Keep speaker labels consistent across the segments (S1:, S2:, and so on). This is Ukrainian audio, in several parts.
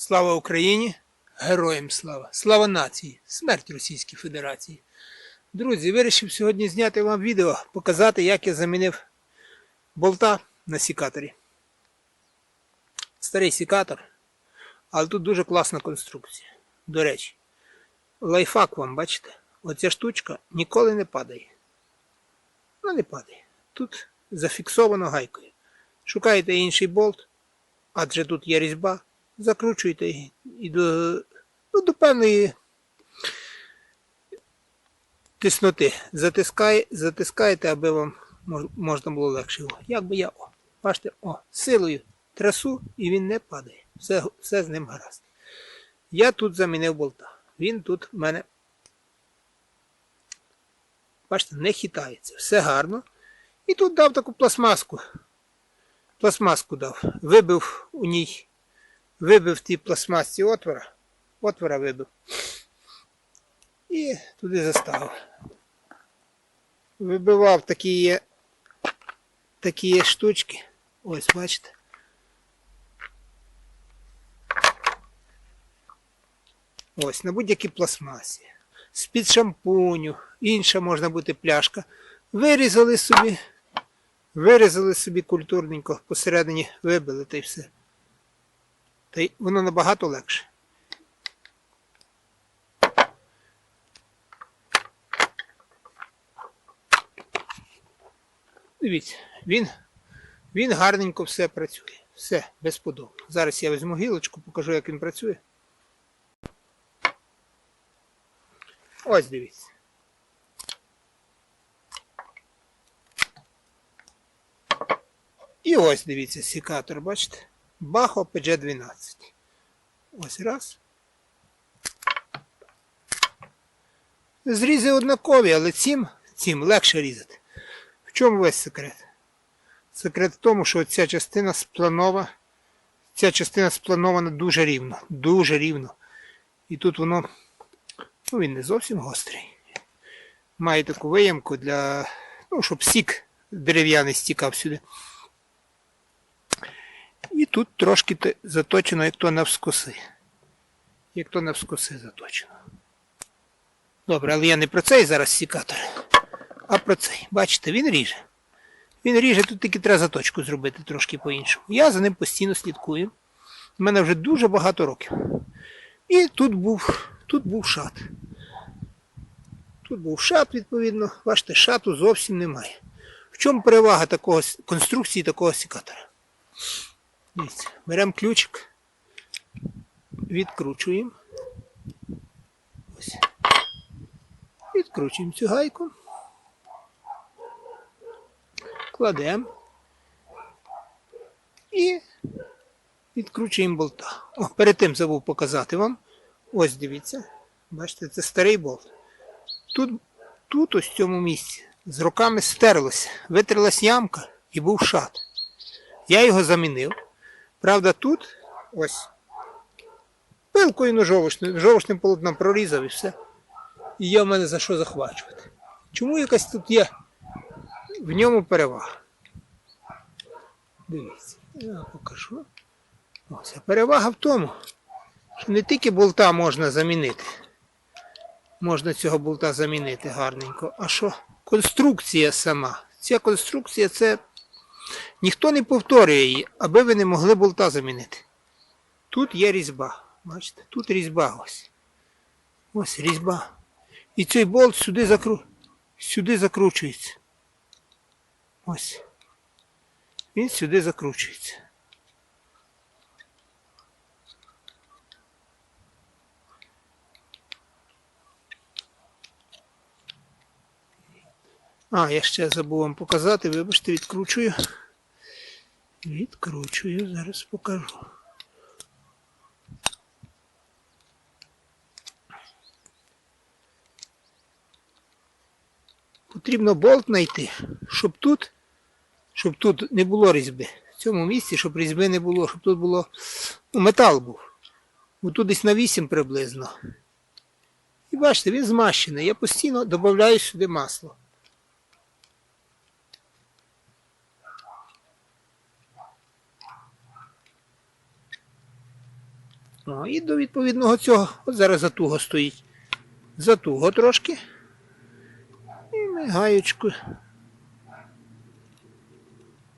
S1: Слава Україні! Героям слава! Слава нації! Смерть Російській Федерації! Друзі, вирішив сьогодні зняти вам відео, показати, як я замінив болта на сікаторі. Старий сікатор, але тут дуже класна конструкція. До речі, лайфхак вам, бачите? Оця штучка ніколи не падає. Ну, не падає. Тут зафіксовано гайкою. Шукаєте інший болт, адже тут є різьба, закручуєте і- до, ну, до певної тисноти. Затискає, затискаєте, аби вам можна було легше. його. Як би я, о, бачите, о, силою трасу і він не падає. Все, все з ним гаразд. Я тут замінив болта. Він тут в мене, бачите, не хитається. Все гарно. І тут дав таку пластмаску. Пластмаску дав. Вибив у ній, вибив в тій пластмасці отвора. Отвора вибив. І туди заставив. Вибивав такі такі штучки. Ось, бачите. Ось, на будь-якій пластмасі. З-під шампуню, інша можна бути пляшка. Вирізали собі, вирізали собі культурненько, посередині вибили та й все. Та й воно набагато легше. Дивіться, він, він гарненько все працює. Все, безподобно. Зараз я візьму гілочку, покажу, як він працює. Ось дивіться. І ось дивіться, секатор, бачите? Бахо PG12. Ось раз. Зрізи однакові, але цим, цим легше різати. В чому весь секрет? Секрет в тому, що ця частина спланова, ця частина спланована дуже рівно. Дуже рівно. І тут воно, ну він не зовсім гострий. Має таку виямку для, ну, щоб сік дерев'яний стікав сюди. І тут трошки заточено, як то навскоси. Як то навскоси заточено. Добре, але я не про цей зараз сікатор, а про цей. Бачите, він ріже. Він ріже, тут тільки треба заточку зробити трошки по-іншому. Я за ним постійно слідкую. У мене вже дуже багато років. І тут був, тут був шат. Тут був шат, відповідно. Бачите, шату зовсім немає. В чому перевага такого, конструкції такого сікатора? Дивіться, беремо ключик, відкручуємо. Ось. Відкручуємо цю гайку. Кладемо. І відкручуємо болта. О, перед тим забув показати вам. Ось дивіться. Бачите, це старий болт. Тут, тут ось в цьому місці з роками стерлося, витрилась ямка і був шат. Я його замінив. Правда, тут ось пилкою ножовочним, жовчним полотном прорізав і все. І є в мене за що захвачувати. Чому якась тут є в ньому перевага? Дивіться, я покажу. Ось, а перевага в тому, що не тільки болта можна замінити. Можна цього болта замінити гарненько, а що конструкція сама. Ця конструкція це Ніхто не повторює її, аби ви не могли болта замінити. Тут є різьба. Бачите, тут різьба ось. Ось різьба. І цей болт сюди, закру... сюди закручується. Ось. Він сюди закручується. А, я ще забув вам показати, вибачте, відкручую. Відкручую, зараз покажу. Потрібно болт знайти, щоб тут, щоб тут не було різьби. В цьому місці, щоб різьби не було, щоб тут було. Ну, метал був. Бо тут десь на 8 приблизно. І бачите, він змащений. Я постійно додаю сюди масло. О, і до відповідного цього, от зараз затуго стоїть. Затуго трошки. І ми гаєчку.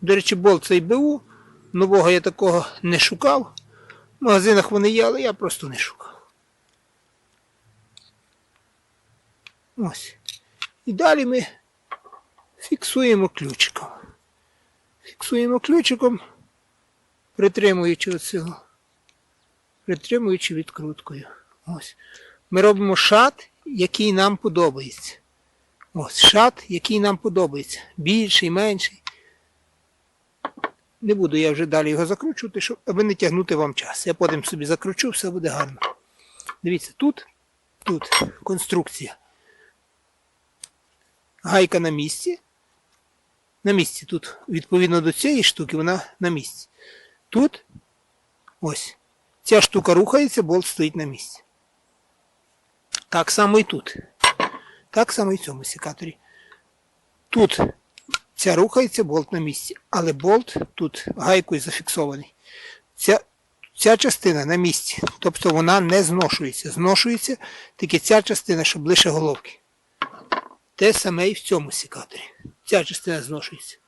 S1: До речі, болт цей БУ. Нового я такого не шукав. В магазинах вони є, але я просто не шукав. Ось. І далі ми фіксуємо ключиком. Фіксуємо ключиком, притримуючи оцього. Притримуючи відкруткою. Ось. Ми робимо шат, який нам подобається. Ось шат, який нам подобається. Більший, менший. Не буду я вже далі його закручувати, щоб аби не тягнути вам час. Я потім собі закручу, все буде гарно. Дивіться, тут, тут конструкція. Гайка на місці. На місці тут, відповідно до цієї штуки, вона на місці. Тут ось. Ця штука рухається, болт стоїть на місці. Так само і тут. Так само і в цьому секаторі. Тут ця рухається, болт на місці. Але болт тут гайкою зафіксований. Ця, ця частина на місці. Тобто вона не зношується. Зношується тільки ця частина, що ближче головки. Те саме і в цьому секаторі. Ця частина зношується.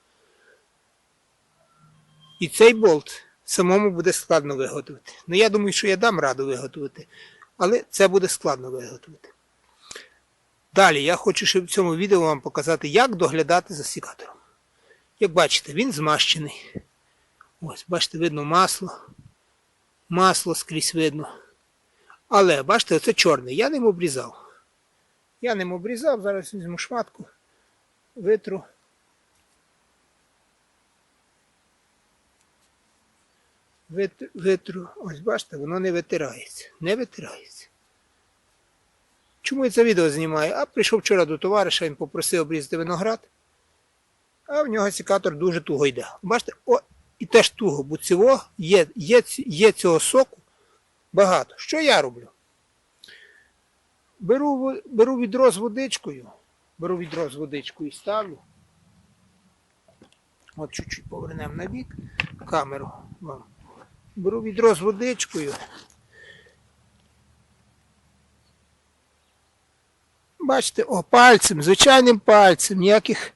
S1: І цей болт самому буде складно виготовити. Ну я думаю, що я дам раду виготовити, але це буде складно виготовити. Далі я хочу ще в цьому відео вам показати, як доглядати за секатором. Як бачите, він змащений. Ось, бачите, видно масло. Масло скрізь видно. Але, бачите, оце чорне. Я ним обрізав. Я ним обрізав, зараз візьму шматку, витру. Витру, ось бачите, воно не витирається. Не витирається. Чому я це відео знімаю? А прийшов вчора до товариша, він попросив обрізати виноград, а в нього секатор дуже туго йде. Бачите, о, і теж туго, бо цього є, є, є цього соку багато. Що я роблю? Беру, беру відро з водичкою, беру відро з водичкою і ставлю. От чуть-чуть повернемо на бік камеру вам. Беру відро з водичкою. Бачите, о, пальцем, звичайним пальцем, ніяких.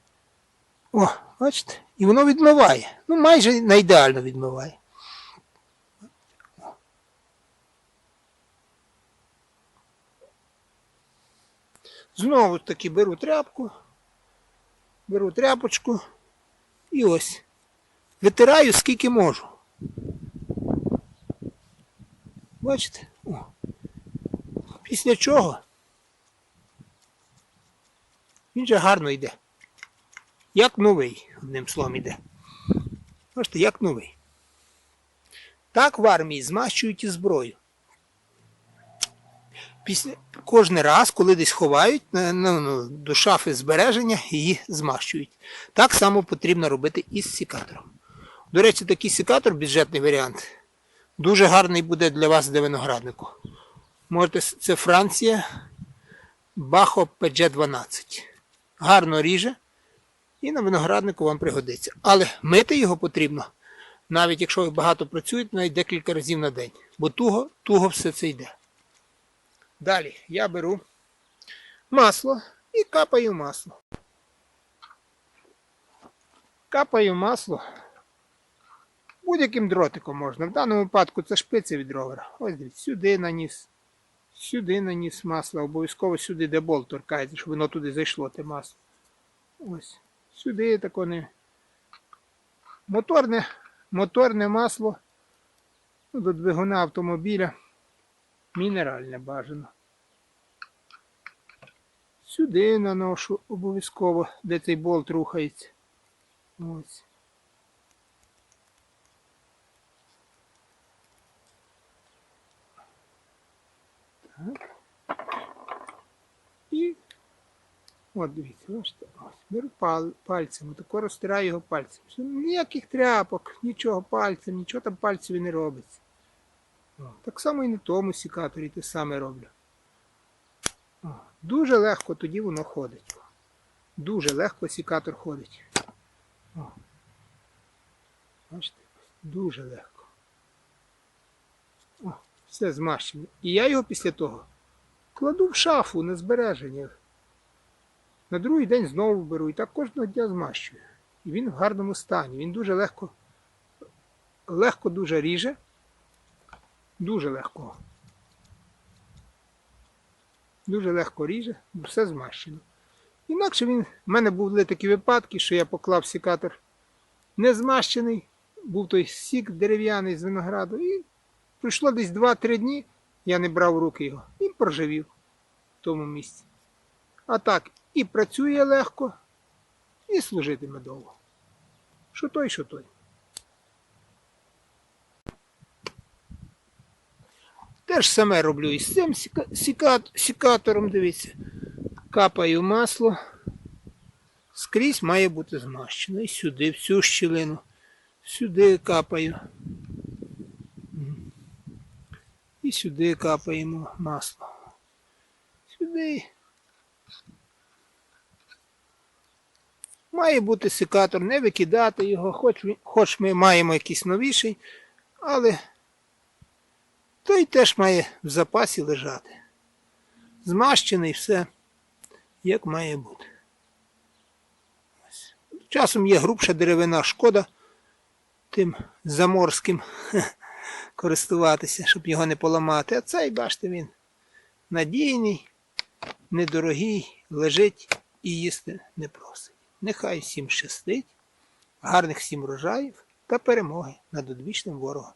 S1: О, бачите? І воно відмиває. Ну, майже не ідеально відмиває. Знову таки беру тряпку, беру тряпочку і ось. Витираю скільки можу. Бачите? О. Після чого він же гарно йде. Як новий, одним словом іде. Бачите, як новий. Так в армії змащують і зброю. Після, кожен раз, коли десь ховають на- ну, до шафи збереження, її змащують. Так само потрібно робити і з секатором. До речі, такий секатор, бюджетний варіант, дуже гарний буде для вас для винограднику. Можете, це Франція, Бахо PG12. Гарно ріже і на винограднику вам пригодиться. Але мити його потрібно, навіть якщо ви багато працюєте, навіть декілька разів на день. Бо туго, туго все це йде. Далі я беру масло і капаю масло. Капаю масло. Будь-яким дротиком можна. В даному випадку це шпиця від ровера. Ось дивіться, сюди наніс. Сюди наніс масло, обов'язково сюди, де болт торкається, щоб воно туди зайшло, те масло. Ось. Сюди тако не. Моторне, моторне масло ну, до двигуна автомобіля. Мінеральне бажано. Сюди наношу обов'язково, де цей болт рухається. Ось. І от дивіться, бачите, ось, беру пал, пальцем, тако розтираю його пальцем. Ніяких тряпок, нічого пальцем, нічого там пальцеві не робиться. Так само і на тому сікаторі те саме роблю. Дуже легко тоді воно ходить. Дуже легко сікатор ходить. Бачите? Дуже легко. О, Все змащене. І я його після того кладу в шафу на збереження. На другий день знову беру і так кожного дня змащую. І він в гарному стані. Він дуже легко, легко дуже ріже. Дуже легко. Дуже легко ріже, бо все змащено. Інакше він, в мене були такі випадки, що я поклав сікатор не змащений, був той сік дерев'яний з винограду, і пройшло десь 2-3 дні, я не брав руки його, він проживів в тому місці. А так, і працює легко, і служитиме довго. Що той, що той. Те ж саме роблю і з цим сіка- сіка- сікатором, дивіться. Капаю масло. Скрізь має бути змащено. І сюди, в цю щілину. Сюди капаю. І сюди капаємо масло. Сюди. Має бути секатор, не викидати його, хоч, хоч ми маємо якийсь новіший, але той теж має в запасі лежати. Змащений все, як має бути. Часом є грубша деревина, шкода тим заморським користуватися, щоб його не поламати. А цей, бачите, він надійний, недорогий, лежить і їсти не просить. Нехай всім щастить, гарних всім врожаїв та перемоги над одвічним ворогом.